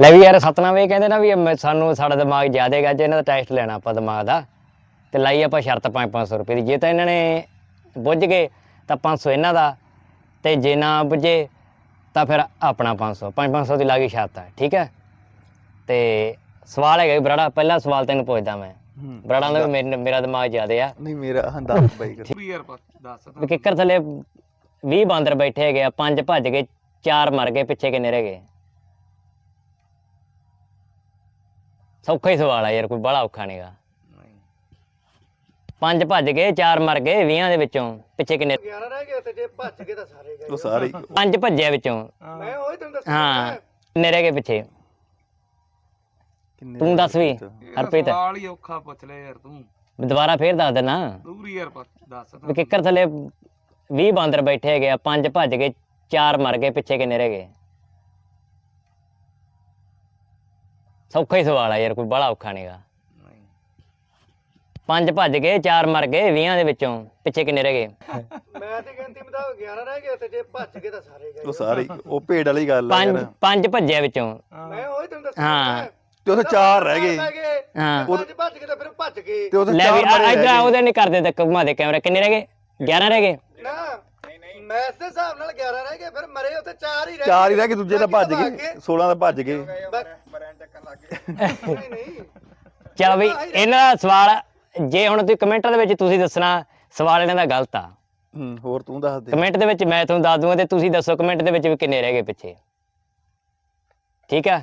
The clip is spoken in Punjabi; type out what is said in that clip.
ਲੈ ਵੀ ਯਾਰ ਸਤਨਾਮ ਇਹ ਕਹਿੰਦੇ ਨਾ ਵੀ ਸਾਨੂੰ ਸਾਡਾ ਦਿਮਾਗ ਜ਼ਿਆਦਾ ਹੈਗਾ ਜੇ ਇਹਨਾਂ ਦਾ ਟੈਸਟ ਲੈਣਾ ਆਪਾਂ ਦਿਮਾਗ ਦਾ ਤੇ ਲਾਈ ਆਪਾਂ ਸ਼ਰਤ 5-500 ਰੁਪਏ ਦੀ। ਜੇ ਤਾਂ ਇਹਨਾਂ ਨੇ ਬੁੱਝ ਗਏ ਤਾਂ 500 ਇਹਨਾਂ ਦਾ ਤੇ ਜੇ ਨਾ ਬੁੱਝੇ ਤਾਂ ਫਿਰ ਆਪਣਾ 500 5-500 ਦੀ ਲਾਗੀ ਸ਼ਰਤ ਹੈ ਠੀਕ ਹੈ? ਤੇ ਸਵਾਲ ਹੈਗਾ ਵੀ ਬਰਾੜਾ ਪਹਿਲਾ ਸਵਾਲ ਤੈਨੂੰ ਪੁੱਛਦਾ ਮੈਂ। ਬਰਾੜਾ ਦਾ ਵੀ ਮੇਰੇ- ਮੇਰਾ ਦਿਮਾਗ ਜ਼ਿਆਦਾ ਆ। ਨਹੀਂ ਮੇਰਾ ਹਾਂ ਦੱਸ ਬਾਈ। ਕਰ ਯਾਰ ਦੱਸ ਕਿੱਕਰ ਥੱਲੇ 20 ਬਾਂਦਰ ਬੈਠੇ ਹੈਗੇ ਆ ਪੰਜ ਭੱਜ ਗਏ ਚਾਰ ਮਰ ਗਏ ਪਿੱਛੇ ਕਿੰਨੇ ਰਹਿ ਗਏ? ਸੌਖਾ ਹੀ ਸਵਾਲ ਆ ਯਾਰ ਕੋਈ ਬੜਾ ਔਖਾ ਨਹੀਂਗਾ ਨਹੀਂ ਪੰਜ ਭੱਜ ਗਏ ਚਾਰ ਮਰ ਗਏ 20 ਦੇ ਵਿੱਚੋਂ ਪਿੱਛੇ ਕਿੰਨੇ 11 ਰਹਿ ਗਏ ਤੇ ਜੇ ਭੱਜ ਗਏ ਤਾਂ ਸਾਰੇ ਗਏ। ਉਹ ਸਾਰੇ ਹੀ- ਪੰਜ ਭੱਜਿਆ ਵਿੱਚੋਂ। ਮੈਂ ਉਹੀ ਤੈਨੂੰ ਦੱਸਿਆ ਹਾਂ ਕਿੰਨੇ ਰਹਿ ਗਏ ਪਿੱਛੇ? ਕਿੰਨੇ ਤੂੰ ਦੱਸ ਵੀ ਹਰਪ੍ਰੀਤ। ਸਵਾਲ ਹੀ ਔਖਾ ਪੁੱਛ ਲਿਆ ਯਾਰ ਤੂੰ। ਦੁਬਾਰਾ ਫੇਰ ਦੱਸ ਦੇਣਾ ਦੂਰੀ ਯਾਰ ਦੱਸ ਵੀ ਕਿੱਕਰ ਥੱਲੇ 20 ਬਾਂਦਰ ਬੈਠੇ ਹੈਗੇ ਆ ਪੰਜ ਭੱਜ ਗਏ ਚਾਰ ਮਰ ਗਏ ਪਿੱਛੇ ਕਿੰਨੇ ਰਹਿ ਗਏ? ਸੌਖਾ ਹੀ ਸਵਾਲ ਆ ਯਾਰ ਕੋਈ ਬੜਾ ਔਖਾ ਨਹੀਂਗਾ ਨਹੀਂ ਪੰਜ ਭੱਜ ਗਏ ਚਾਰ ਮਰ ਗਏ 20 ਦੇ ਵਿੱਚੋਂ ਪਿੱਛੇ ਕਿੰਨੇ ਰਹਿ ਗਏ? ਮੈਂ ਤੇ ਗਿਣਤੀ ਮਤਾ 11 ਰਹਿ ਗਏ ਤੇ ਜੇ ਭੱਜ ਗਏ ਤਾਂ ਸਾਰੇ ਗਏ। ਉਹ ਸਾਰੇ ਉਹ ਭੇਡ ਵਾਲੀ ਗੱਲ ਆ ਪੰਜ ਯਾਰ। ਪੰਜ ਭੱਜਿਆ ਵਿੱਚੋਂ। ਮੈਂ ਉਹੀ ਤੈਨੂੰ ਦੱਸਿਆ ਹਾਂ। ਤੇ ਉਹਦੇ ਚਾਰ ਰਹਿ ਗਏ। ਹਾਂ। ਪੰਜ ਭੱਜ ਗਏ ਤਾਂ ਫਿਰ ਭੱਜ ਗਏ। ਤੇ ਉਹਦੇ ਲੈ ਚਾਰ ਵੀ ਮਰੇ ਇਧਰ ਗਏ। ਉਹਦੇ ਨਹੀਂ ਕਰਦੇ ਤੇ ਘੁਮਾ ਦੇ ਕੈਮਰਾ। ਕਿੰਨੇ ਰਹਿ ਗਏ? 11 ਰਹਿ ਗਏ? ਨਾ ਮੈਥ ਦੇ ਹਿਸਾਬ ਨਾਲ 11 ਰਹਿ ਗਏ ਫਿਰ ਮਰੇ ਉੱਥੇ 4 ਹੀ ਰਹਿ ਚਾਰ ਹੀ ਰਹਿ ਗਏ ਦੂਜੇ ਤਾਂ ਭੱਜ ਬਾਕੀ ਗਏ 16 ਤਾਂ ਭੱਜ ਗਏ। ਨਹੀਂ ਨਹੀਂ ਚਲ ਵੀ ਇਹਨਾਂ ਦਾ ਸਵਾਲ ਜੇ ਹੁਣ ਤੁਸੀਂ ਕਮੈਂਟਾਂ ਦੇ ਵਿੱਚ ਤੁਸੀਂ ਦੱਸਣਾ ਸਵਾਲ ਇਹਨਾਂ ਦਾ ਗਲਤ ਆ। ਹੂੰ ਹੋਰ ਤੂੰ ਦੱਸ ਦੇ। ਕਮੈਂਟ ਦੇ ਵਿੱਚ ਮੈਂ ਤੁਹਾਨੂੰ ਦੱਸ ਦੂੰਗਾ ਤੇ ਤੁਸੀਂ ਦੱਸੋ ਕਮੈਂਟ ਦੇ ਵਿੱਚ ਵੀ ਕਿੰਨੇ ਰਹਿ ਗਏ ਪਿੱਛੇ। ਠੀਕ ਆ?